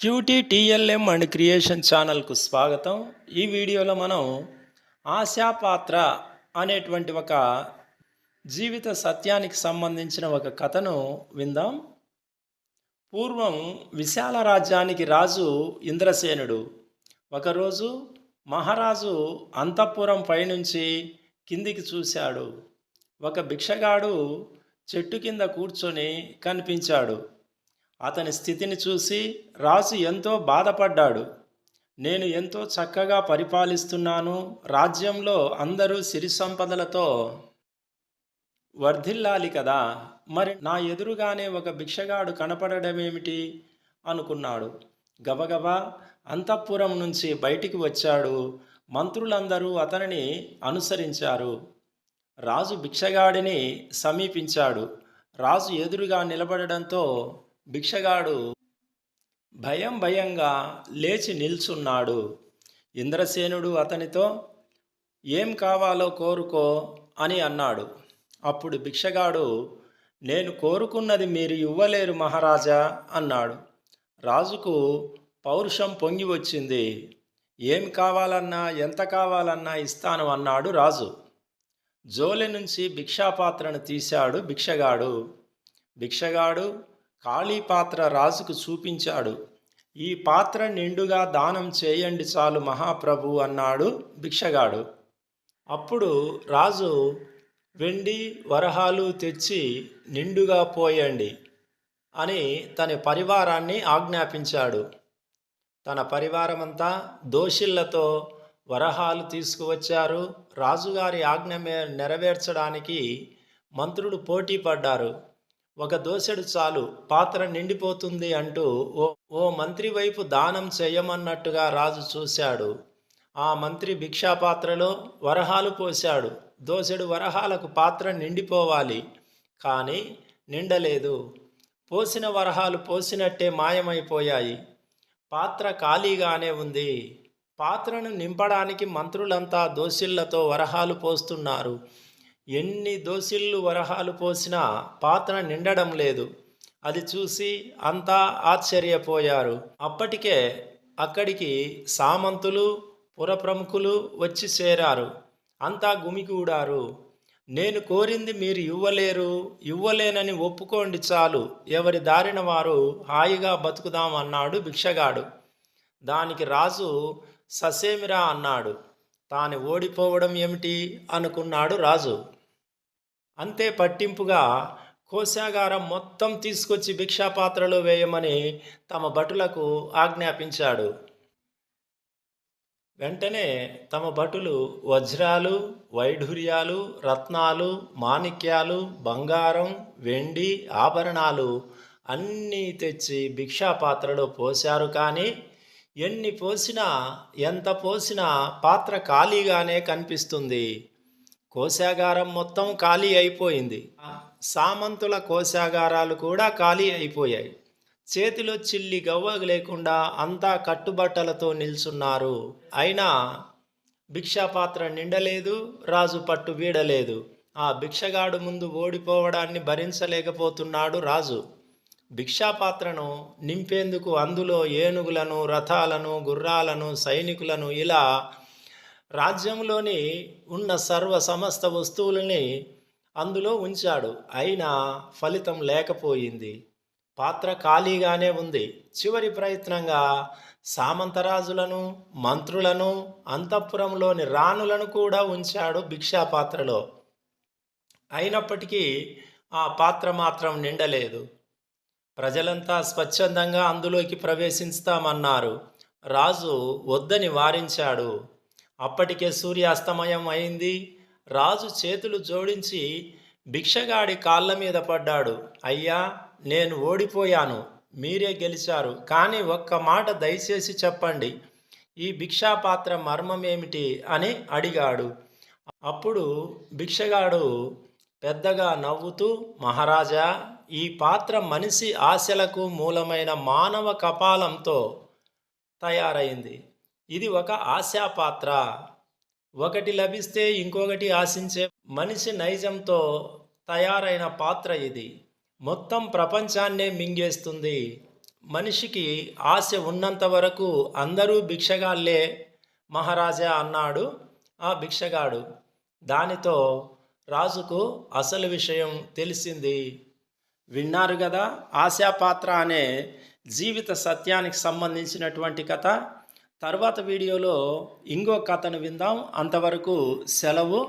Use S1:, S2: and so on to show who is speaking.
S1: Cutie TLM and creation ఛానల్కు స్వాగతం. ఈ వీడియోలో మనం ఆశాపాత్ర అనేటువంటి ఒక జీవిత సత్యానికి సంబంధించిన ఒక కథను విందాం. పూర్వం విశాల రాజ్యానికి రాజు ఇంద్రసేనుడు. ఒకరోజు మహారాజు అంతఃపురం పైనుంచి కిందికి చూశాడు. ఒక భిక్షగాడు చెట్టు కింద కూర్చొని కనిపించాడు. అతని స్థితిని చూసి రాజు ఎంతో బాధపడ్డాడు. నేను ఎంతో చక్కగా పరిపాలిస్తున్నాను. రాజ్యంలో అందరూ సిరి సంపదలతో వర్ధిల్లాలి కదా. మరి నా ఎదురుగానే ఒక భిక్షగాడు కనపడడమేమిటి? అనుకున్నాడు. గబగబా అంతఃపురం నుంచి బయటికి వచ్చాడు. మంత్రులందరూ అతనిని అనుసరించారు. రాజు భిక్షగాడిని సమీపించాడు. రాజు ఎదురుగా నిలబడడంతో భిక్షగాడు భయం భయంగా లేచి నిల్చున్నాడు. ఇంద్రసేనుడు అతనితో ఏం కావాలో కోరుకో అని అన్నాడు. అప్పుడు భిక్షగాడు నేను కోరుకున్నది మీరు ఇవ్వలేరు మహారాజా అన్నాడు. రాజుకు పౌరుషం పొంగి వచ్చింది. ఏం కావాలన్నా ఎంత కావాలన్నా ఇస్తాను అన్నాడు రాజు. జోలె నుంచి భిక్షాపాత్రను తీశాడు భిక్షగాడు. భిక్షగాడు ఖాళీ పాత్ర రాజుకు చూపించాడు. ఈ పాత్ర నిండుగా దానం చేయండి చాలు మహాప్రభు అన్నాడు భిక్షగాడు. అప్పుడు రాజు వెండి వరహాలు తెచ్చి నిండుగా పోయండి అని తన పరివారాన్ని ఆజ్ఞాపించాడు. తన పరివారమంతా దోషిళ్ళతో వరహాలు తీసుకువచ్చారు. రాజుగారి ఆజ్ఞ నెరవేర్చడానికి మంత్రులు పోటీ పడ్డారు. ఒక దోసెడు చాలు పాత్ర నిండిపోతుంది అంటూ ఓ ఓ మంత్రి వైపు దానం చేయమన్నట్టుగా రాజు చూశాడు. ఆ మంత్రి భిక్షాపాత్రలో వరహాలు పోశాడు. దోసెడు వరహాలకు పాత్ర నిండిపోవాలి. కానీ నిండలేదు. పోసిన వరహాలు పోసినట్టే మాయమైపోయాయి. పాత్ర ఖాళీగానే ఉంది. పాత్రను నింపడానికి మంత్రులంతా దోసిళ్ళతో వరహాలు పోస్తున్నారు. ఎన్ని దోసిళ్ళు వరహాలు పోసినా పాత్ర నిండడం లేదు. అది చూసి అంతా ఆశ్చర్యపోయారు. అప్పటికే అక్కడికి సామంతులు పురప్రముఖులు వచ్చి చేరారు. అంతా గుమికూడారు నేను కోరింది మీరు ఇవ్వలేరు ఇవ్వలేనని ఒప్పుకోండి చాలు. ఎవరి దారిన వారు హాయిగా బతుకుదాం అన్నాడు భిక్షగాడు. దానికి రాజు ససేమిరా అన్నాడు. తాను ఓడిపోవడం ఏమిటి? అనుకున్నాడు రాజు. అంతే పట్టింపుగా కోశాగారం మొత్తం తీసుకొచ్చి భిక్షాపాత్రలో వేయమని తమ భటులకు ఆజ్ఞాపించాడు. వెంటనే తమ భటులు వజ్రాలు వైఢూర్యాలు రత్నాలు మాణిక్యాలు బంగారం వెండి ఆభరణాలు అన్నీ తెచ్చి భిక్షాపాత్రలో పోశారు కానీ ఎన్ని పోసినా ఎంత పోసినా పాత్ర ఖాళీగానే కనిపిస్తుంది. కోశాగారం మొత్తం ఖాళీ అయిపోయింది. సామంతుల కోశాగారాలు కూడా ఖాళీ అయిపోయాయి. చేతిలో చిల్లి గవ్వ లేకుండా అంతా కట్టుబట్టలతో నిల్చున్నారు. అయినా భిక్షాపాత్ర నిండలేదు రాజు పట్టు వీడలేదు. ఆ భిక్షగాడు ముందు ఓడిపోవడాన్ని భరించలేకపోతున్నాడు రాజు. భిక్షాపాత్రను నింపేందుకు అందులో ఏనుగులను రథాలను గుర్రాలను సైనికులను ఇలా రాజ్యంలోని ఉన్న సర్వ సమస్త వస్తువులని అందులో ఉంచాడు. అయినా ఫలితం లేకపోయింది. పాత్ర ఖాళీగానే ఉంది. చివరి ప్రయత్నంగా సామంతరాజులను మంత్రులను అంతఃపురంలోని రాణులను కూడా ఉంచాడు భిక్షాపాత్రలో అయినప్పటికీ ఆ పాత్ర మాత్రం నిండలేదు. ప్రజలంతా స్వచ్ఛందంగా అందులోకి ప్రవేశిస్తామన్నారు. రాజు వద్దని వారించాడు. అప్పటికే సూర్యాస్తమయం అయింది. రాజు చేతులు జోడించి భిక్షగాడి కాళ్ళ మీద పడ్డాడు. అయ్యా నేను ఓడిపోయాను. మీరే గెలిచారు. కానీ ఒక్క మాట దయచేసి చెప్పండి. ఈ భిక్షాపాత్ర మర్మమేమిటి అని అడిగాడు. అప్పుడు భిక్షగాడు పెద్దగా నవ్వుతూ మహారాజా ఈ పాత్ర మనిషి ఆశలకు మూలమైన మానవ కపాలంతో తయారైంది. ఇది ఒక ఆశా పాత్ర ఒకటి లభిస్తే ఇంకొకటి ఆశించే మనిషి నైజంతో తయారైన పాత్ర ఇది. మొత్తం ప్రపంచాన్నే మింగేస్తుంది. మనిషికి ఆశ ఉన్నంత వరకు అందరూ భిక్షగాళ్ళే మహారాజా అన్నాడు ఆ భిక్షగాడు. దానితో రాజుకు అసలు విషయం తెలిసింది. విన్నారు కదా ఆశాపాత్ర అనే జీవిత సత్యానికి సంబంధించినటువంటి కథ. తర్వాత వీడియోలో ఇంకో కథను విందాం. అంతవరకు సెలవు.